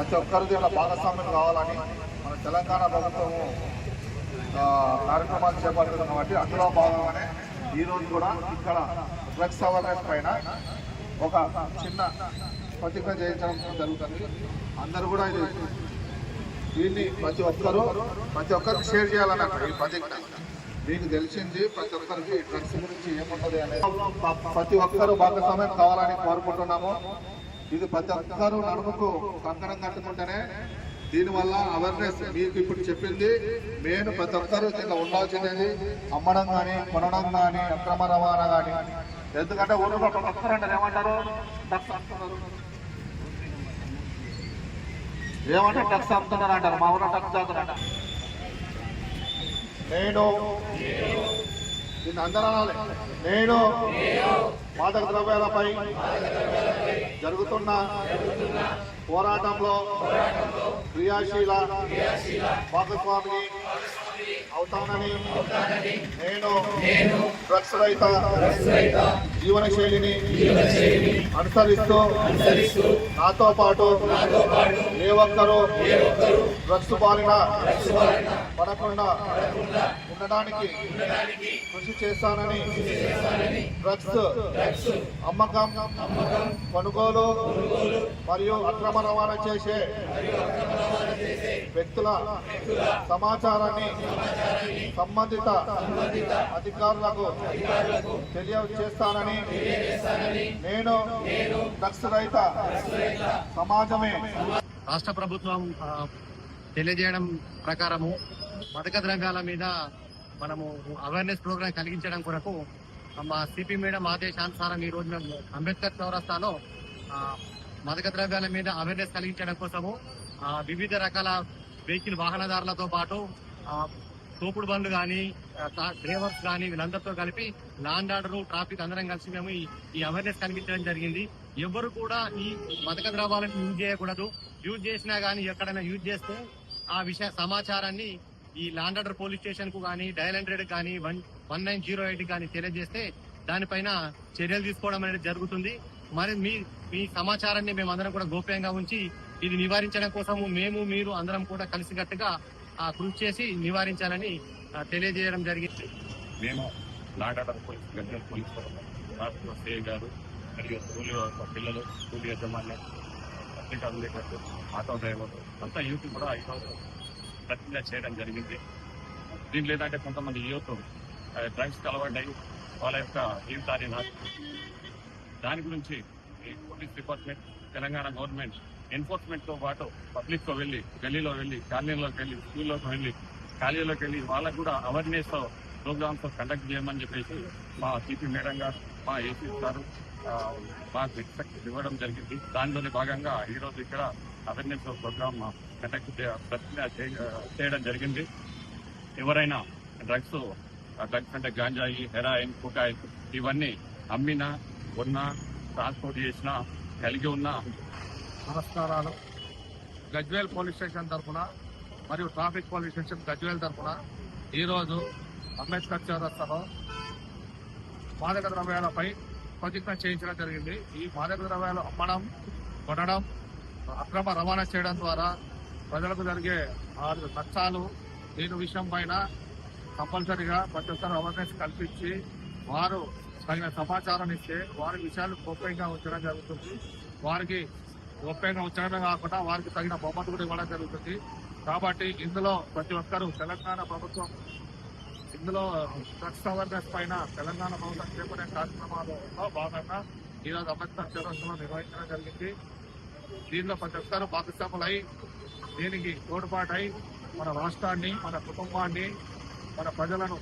ప్రతి ఒక్కరిది ఇలా భాగస్వామ్యం కావాలని మన తెలంగాణ ప్రభుత్వము కార్యక్రమాలు చేపడుతుంది కాబట్టి అందులో భాగంగానే ఈ రోజు కూడా ఇక్కడ డ్రగ్స్ అవేర్నెస్ పైన ఒక చిన్న ప్రతిజ్ఞ చేయించడం జరుగుతుంది. అందరూ కూడా ఇది దీన్ని ప్రతి ఒక్కరూ ప్రతి ఒక్కరికి షేర్ చేయాలన్నమాట ఈ ప్రతిజ్ఞ. మీకు తెలిసింది ప్రతి ఒక్కరికి డ్రగ్స్ గురించి ఏమున్నది అనేది. ప్రతి ఒక్కరూ భాగస్వామ్యం కావాలని కోరుకుంటున్నాము. ఇది ప్రతి ఒక్కరూ నడుముకు కంకణం కట్టుకుంటేనే దీనివల్ల అవేర్నెస్ మీకు ఇప్పుడు చెప్పింది. మెయిన్ ప్రతి ఒక్కరూ ఇట్లా ఉండాల్సింది అమ్మడం కానీ కొనడం కానీ అక్రమ రవాణా కానీ ఎందుకంటే ఊళ్ళో ప్రతి ఒక్కరు ఏమంటారు? ఏమంటే టక్స్ అమ్ముతున్నారు అంటారు. మా ఊళ్ళో టక్స్ అవుతున్నారంట నేను దీన్ని అందరూ అనాలి. నేను మాదక ద్రవ్యాలపై జరుగుతున్న పోరాటంలో క్రియాశీల భాగస్వామిని అవుతానని నేను డ్రగ్స్ రహిత జీవన శైలిని అనుసరిస్తూ నాతో పాటు ఏ ఒక్కరూ డ్రగ్స్ బారిన పడకుండా ఉండడానికి కృషి చేస్తానని డ్రగ్స్ అమ్మకం కొనుగోలు మరియు అక్రమ రవాణా చేసే వ్యక్తుల సమాచారాన్ని సంబంధిత అధికారులకు తెలియజేస్తానని నేను డ్రగ్స్ రహిత సమాజమే రాష్ట్ర ప్రభుత్వం తెలియజేయడం ప్రకారము మతక ద్రవ్యాల మీద మనము అవేర్నెస్ ప్రోగ్రామ్ కలిగించడం కొరకు మా సిపి మేడం ఆదేశానుసారం ఈ రోజు మేము అంబేద్కర్ చౌరస్తాలో మతక ద్రవ్యాల మీద అవేర్నెస్ కలిగించడం కోసము వివిధ రకాల వెహికల్ వాహనదారులతో పాటు తోపుడు బండ్లు కానీ డ్రైవర్స్ కానీ వీళ్ళందరితో కలిపి లాండ్ ఆర్డర్ ట్రాఫిక్ అందరం కలిసి మేము ఈ- అవేర్నెస్ కలిగించడం జరిగింది. ఎవరు కూడా ఈ మదక ద్రవాలను యూజ్ చేయకూడదు. యూజ్ చేసినా కానీ ఎక్కడైనా యూజ్ చేస్తే ఆ విషయ సమాచారాన్ని ఈ లాండ్ ఆర్డర్ పోలీస్ స్టేషన్కు కానీ డయల్ హండ్రెడ్ కానీ one one nine zero eight కానీ తెలియజేస్తే దానిపైన చర్యలు తీసుకోవడం అనేది జరుగుతుంది. మరి మీ మీ సమాచారాన్ని మేము అందరం కూడా గోప్యంగా ఉంచి ఇది నివారించడం కోసము మేము మీరు అందరం కూడా కలిసికట్టుగా ఆ కృషి చేసి నివారించాలని తెలియజేయడం జరిగింది. మేము నాటాడ పోలీస్ గజ్జల పోలీస్ రాష్ట్ర సే గారు మరియు స్కూల్ పిల్లలు స్కూల్ యజమాన్యం పత్రికా విలేకరులు ఆటో డ్రైవర్ అంతా యూత్ కూడా ఈరోజు ప్రతిజ్ఞ చేయడం జరిగింది. దీంట్లో ఏంటంటే కొంతమంది యూత్ డ్రగ్స్ అలవాటై వాళ్ళ యొక్క జీవితాన్ని నాశనం దాని గురించి పోలీస్ డిపార్ట్మెంట్ తెలంగాణ గవర్నమెంట్ ఎన్ఫోర్స్మెంట్తో పాటు పబ్లిక్తో వెళ్ళి గల్లీలో వెళ్ళి కాలనీలోకి వెళ్ళి స్కూల్లోకి వెళ్ళి కాలేజీలోకి వెళ్ళి వాళ్ళకు కూడా అవేర్నెస్ ప్రోగ్రామ్స్ కండక్ట్ చేయమని చెప్పేసి మా సిపి మేడం గారు మా ఏసీ గారు మాకు ఇన్స్ట్రక్షన్ ఇవ్వడం జరిగింది. దానిలోని భాగంగా ఈరోజు ఇక్కడ అవేర్నెస్ ప్రోగ్రామ్ కండక్ట్ ప్రతిజ్ఞ చేయడం జరిగింది. ఎవరైనా డ్రగ్స్ డ్రగ్స్ అంటే గాంజాయి హెరాయిన్ కుకాయిన్ ఇవన్నీ అమ్మినా ఉన్నా ట్రాన్స్పోర్ట్ చేసిన కలిగి ఉన్న నమస్కారాలు గజ్వేల్ పోలీస్ స్టేషన్ తరఫున మరియు ట్రాఫిక్ పోలీస్ స్టేషన్ గజ్వేల్ తరఫున ఈరోజు అంబేద్కర్ చౌరస్తాలో మాదక ద్రవ్యాలపై ప్రతిజ్ఞ చేయించడం జరిగింది. ఈ మాదక ద్రవ్యాలు అమ్మడం కొనడం అక్రమ రవాణా చేయడం ద్వారా ప్రజలకు జరిగే ఆరు నష్టాలు దీని విషయం పైన కంపల్సరిగా ప్రతి ఒక్కరు అవేర్నెస్ కల్పించి వారు తగిన సమాచారం ఇస్తే వారి విషయాలు గోప్యంగా ఉంచడం జరుగుతుంది. వారికి గొప్పగా ఉంచడమే కాకుండా వారికి తగిన బహుమతి కూడా ఇవ్వడం జరుగుతుంది. కాబట్టి ఇందులో ప్రతి ఒక్కరూ తెలంగాణ ప్రభుత్వం ఇందులో డ్రగ్స్ అవేర్నెస్ పైన తెలంగాణ ప్రభుత్వం చేపట్టే కార్యక్రమాలలో భాగంగా ఈరోజు అంబేద్కర్ చౌరస్సులో నిర్వహించడం జరిగింది. దీనిలో ప్రతి ఒక్కరూ భాగస్వాములై దీనికి తోడ్పాటై మన రాష్ట్రాన్ని మన కుటుంబాన్ని మన ప్రజలను